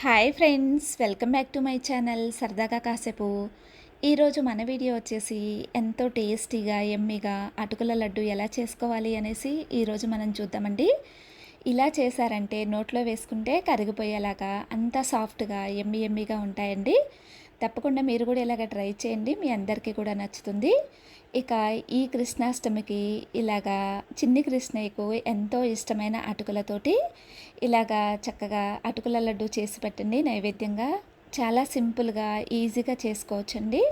Hi friends welcome back to my channel సరదాగా కాసేపు. ఈరోజు మన వీడియో వచ్చేసి ఎంతో టేస్టీగా ఎమ్మిగా అటుకుల లడ్డు ఎలా చేసుకోవాలి అనేసి ఈరోజు మనం చూద్దామండి. ఇలా చేశారంటే నోట్లో వేసుకుంటే కరిగిపోయేలాగా అంత సాఫ్ట్గా ఎమ్మి ఎమ్మిగా ఉంటాయండి. తప్పకుండా మీరు కూడా ఇలాగ ట్రై చేయండి. మీ అందరికీ కూడా నచ్చుతుంది. ఇక ఈ కృష్ణాష్టమికి ఇలాగా చిన్ని కృష్ణయ్యకు ఎంతో ఇష్టమైన అటుకులతోటి ఇలాగా చక్కగా అటుకుల లడ్డు చేసి పెట్టండి. నైవేద్యంగా చాలా సింపుల్గా ఈజీగా చేసుకోవచ్చండి.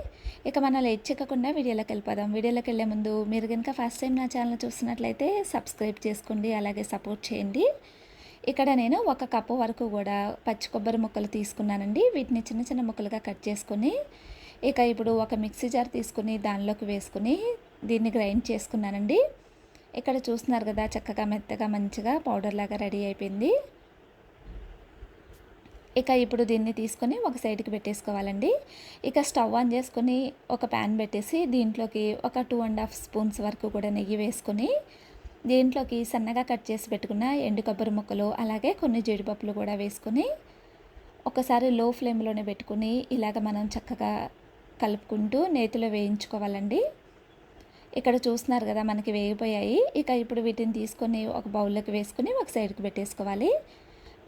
ఇక మనం లేట్ చెక్కకుండా వీడియోలోకి వెళ్ళిపోదాం. వీడియోలోకి వెళ్ళే ముందు మీరు కనుక ఫస్ట్ టైం నా ఛానల్ చూసినట్లయితే సబ్స్క్రైబ్ చేసుకోండి. అలాగే సపోర్ట్ చేయండి. ఇక్కడ నేను ఒక కప్పు వరకు కూడా పచ్చి కొబ్బరి ముక్కలు తీసుకున్నానండి. వీటిని చిన్న చిన్న ముక్కలుగా కట్ చేసుకొని ఇక ఇప్పుడు ఒక మిక్సీ జార్ తీసుకుని దానిలోకి వేసుకుని దీన్ని గ్రైండ్ చేసుకున్నానండి. ఇక్కడ చూస్తున్నారు కదా చక్కగా మెత్తగా మంచిగా పౌడర్ లాగా రెడీ అయిపోయింది. ఇక ఇప్పుడు దీన్ని తీసుకొని ఒక సైడ్కి పెట్టేసుకోవాలండి. ఇక స్టవ్ ఆన్ చేసుకొని ఒక ప్యాన్ పెట్టేసి దీంట్లోకి ఒక టూ అండ్ హాఫ్ స్పూన్స్ వరకు కూడా నెయ్యి వేసుకొని దీంట్లోకి సన్నగా కట్ చేసి పెట్టుకున్న ఎండు కొబ్బరి ముక్కలు అలాగే కొన్ని జీడిపప్పులు కూడా వేసుకొని ఒకసారి లో ఫ్లేమ్లోనే పెట్టుకుని ఇలాగ మనం చక్కగా కలుపుకుంటూ నేతిలో వేయించుకోవాలండి. ఇక్కడ చూస్తున్నారు కదా మనకి వేగిపోయాయి. ఇక ఇప్పుడు వీటిని తీసుకొని ఒక బౌల్లోకి వేసుకుని ఒక సైడ్కి పెట్టేసుకోవాలి.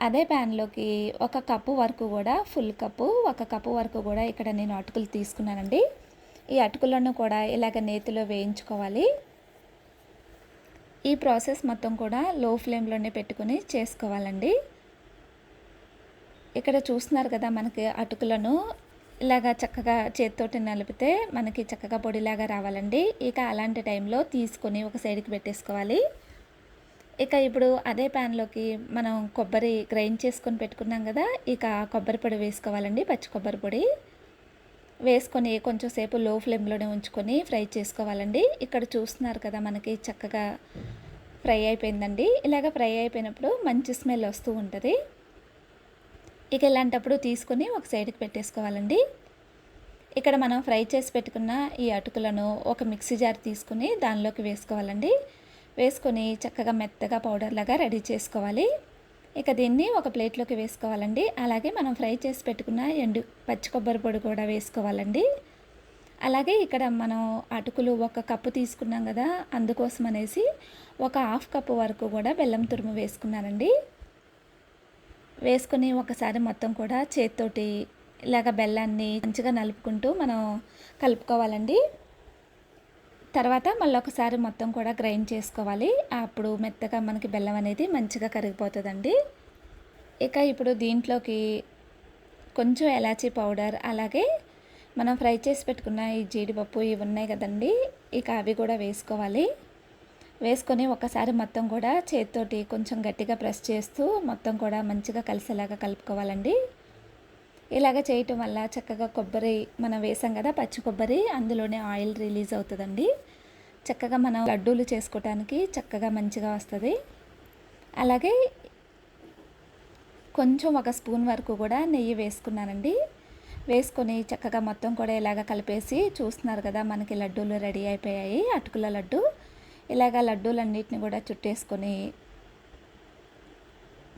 అదే ప్యాన్లోకి ఒక కప్పు వరకు కూడా ఫుల్ కప్పు ఒక కప్పు వరకు కూడా ఇక్కడ నేను అటుకులు తీసుకున్నానండి. ఈ అటుకులను కూడా ఇలాగ నేతిలో వేయించుకోవాలి. ఈ ప్రాసెస్ మొత్తం కూడా లో ఫ్లేమ్లోనే పెట్టుకుని చేసుకోవాలండి. ఇక్కడ చూస్తున్నారు కదా మనకి అటుకులను ఇలాగా చక్కగా చేతితోటి నలిపితే మనకి చక్కగా పొడిలాగా రావాలండి. ఇక అలాంటి టైంలో తీసుకొని ఒక సైడ్కి పెట్టేసుకోవాలి. ఇక ఇప్పుడు అదే ప్యాన్లోకి మనం కొబ్బరి గ్రైండ్ చేసుకొని పెట్టుకున్నాం కదా ఇక కొబ్బరి పొడి వేసుకోవాలండి పచ్చి కొబ్బరి పొడి. వేసుకొని కొంచెం సేపు లో ఫ్లేమ్లోనే ఉంచుకొని ఫ్రై చేసుకోవాలండి. ఇక్కడ చూస్తున్నారు కదా మనకి చక్కగా ఫ్రై అయిపోయిందండి. ఇలాగ ఫ్రై అయిపోయినప్పుడు మంచి స్మెల్ వస్తూ ఉంటుంది. ఇక ఇలాంటప్పుడు తీసుకొని ఒక సైడ్కి పెట్టేసుకోవాలండి. ఇక్కడ మనం ఫ్రై చేసి పెట్టుకున్న ఈ అటుకులను ఒక మిక్సీ జార్ తీసుకుని దానిలోకి వేసుకోవాలండి. వేసుకొని చక్కగా మెత్తగా పౌడర్ లాగా రెడీ చేసుకోవాలి. ఇక దీన్ని ఒక ప్లేట్లోకి వేసుకోవాలండి. అలాగే మనం ఫ్రై చేసి పెట్టుకున్న ఎండు పచ్చి కొబ్బరి పొడి కూడా వేసుకోవాలండి. అలాగే ఇక్కడ మనం అటుకులు ఒక కప్పు తీసుకున్నాం కదా అందుకోసం అనేసి ఒక హాఫ్ కప్పు వరకు కూడా బెల్లం తురుము వేసుకున్నానండి. వేసుకొని ఒకసారి మొత్తం కూడా చేతితోటి ఇలాగ బెల్లాన్ని మంచిగా నలుపుకుంటూ మనం కలుపుకోవాలండి. తర్వాత మళ్ళీ ఒకసారి మొత్తం కూడా గ్రైండ్ చేసుకోవాలి. అప్పుడు మెత్తగా మనకి బెల్లం అనేది మంచిగా కరిగిపోతుందండి. ఇక ఇప్పుడు దీంట్లోకి కొంచెం ఎలాచీ పౌడర్ అలాగే మనం ఫ్రై చేసి పెట్టుకున్న ఈ జీడిపప్పు ఇవి ఉన్నాయి కదండి ఇక అవి కూడా వేసుకోవాలి. వేసుకొని ఒకసారి మొత్తం కూడా చేతితోటి కొంచెం గట్టిగా ప్రెస్ చేస్తూ మొత్తం కూడా మంచిగా కలిసేలాగా కలుపుకోవాలండి. ఇలాగ చేయటం వల్ల చక్కగా కొబ్బరి మనం వేసాం కదా పచ్చి కొబ్బరి అందులోనే ఆయిల్ రిలీజ్ అవుతుందండి. చక్కగా మనం లడ్డూలు చేసుకోవటానికి చక్కగా మంచిగా వస్తుంది. అలాగే కొంచెం ఒక స్పూన్ వరకు కూడా నెయ్యి వేసుకున్నానండి. వేసుకొని చక్కగా మొత్తం కూడా ఇలాగ కలిపేసి చూస్తున్నారు కదా మనకి లడ్డూలు రెడీ అయిపోయాయి అటుకుల లడ్డు. ఇలాగ లడ్డూలన్నిటిని కూడా చుట్టేసుకొని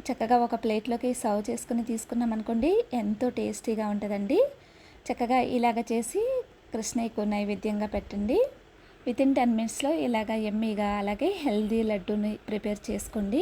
చక్కగా ఒక ప్లేట్లోకి సర్వ్ చేసుకుని తీసుకున్నాం అనుకోండి ఎంతో టేస్టీగా ఉంటుందండి. చక్కగా ఇలాగ చేసి కృష్ణయ్యకు నైవేద్యంగా పెట్టండి. విత్ ఇన్ టెన్ మినిట్స్లో ఇలాగ ఎమ్మీగా అలాగే హెల్దీ లడ్డూని ప్రిపేర్ చేసుకోండి.